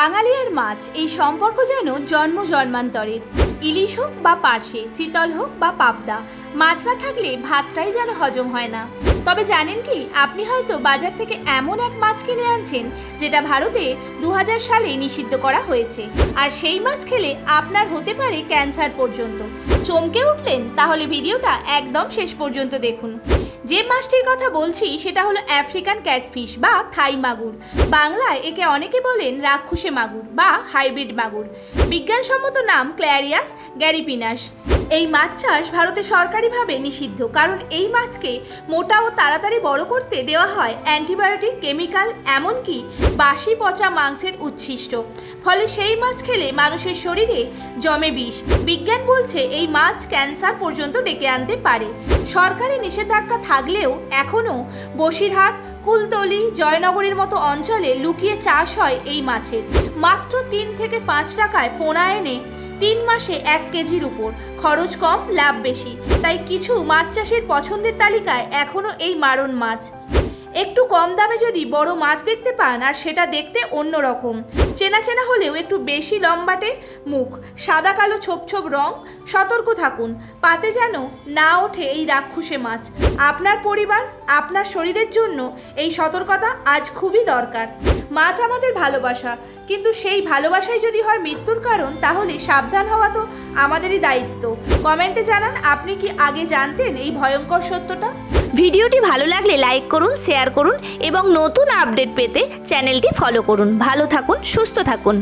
বাঙালি আর মাছ এই সম্পর্ক যেন জন্ম জন্মান্তরের ইলিশ হোক বা পার্শে, চিতল হোক বা পাবদা মাছ না থাকলে ভাতটাই যেন হজম হয় না। তবে জানেন কি, আপনি হয়তো বাজার থেকে এমন এক মাছ কিনে আনছেন যেটা ভারতে দু হাজার সালে নিষিদ্ধ করা হয়েছে। আর সেই মাছ খেলে আপনার হতে পারে ক্যান্সার পর্যন্ত। চমকে উঠলেন, তাহলে ভিডিওটা একদম শেষ পর্যন্ত দেখুন। যে মাছটির কথা বলছি, সেটা হলো আফ্রিকান ক্যাটফিশ বা থাই মাগুর। বাংলায় একে অনেকে বলেন রাক্ষুসে মাগুর বা হাইব্রিড মাগুর। বিজ্ঞানসম্মত নাম ক্ল্যারিয়াস গ্যারিপিনাস এই মাছ চাষ ভারতে সরকারিভাবে নিষিদ্ধ, কারণ এই মাছকে মোটা ও তাড়াতাড়ি বড় করতে দেওয়া হয় অ্যান্টিবায়োটিক, কেমিক্যাল, এমনকি বাসি পচা মাংসের উচ্ছিষ্ট। ফলে সেই মাছ খেলে মানুষের শরীরে জমে বিষ। বিজ্ঞান বলছে এই মাছ ক্যান্সার পর্যন্ত ডেকে আনতে পারে। সরকারি নিষেধাজ্ঞা থাকলেও এখনও বসিরহাট, কুলতলি, জয়নগরের মতো অঞ্চলে লুকিয়ে চাষ হয় এই মাছের। মাত্র তিন থেকে পাঁচ টাকায় পোনা এনে তিন মাসে এক কেজির উপর। খরচ কম, লাভ বেশি। তাই কিছু মাছ চাষের পছন্দের তালিকায় এখনও এই মারণ মাছ। একটু কম দামে যদি বড় মাছ দেখতে পান আর সেটা দেখতে অন্য রকম। চেনা চেনা হলেও একটু বেশি লম্বাটে মুখ, সাদা কালো ছোপ ছোপ রং, সতর্ক থাকুন। পাতে যেন না ওঠে এই রাক্ষুসে মাছ। আপনার পরিবার, আপনার শরীরের জন্য এই সতর্কতা আজ খুবই দরকার। মাছ আমাদের ভালোবাসা, কিন্তু সেই ভালোবাসাই যদি হয় মৃত্যুর কারণ, তাহলে সাবধান হওয়া তো আমাদেরই দায়িত্ব। কমেন্টে জানান, আপনি কি আগে জানতেন এই ভয়ঙ্কর সত্যটা? ভিডিওটি ভালো লাগলে লাইক করুন, শেয়ার করুন এবং নতুন আপডেট পেতে চ্যানেলটি ফলো করুন। ভালো থাকুন, সুস্থ থাকুন।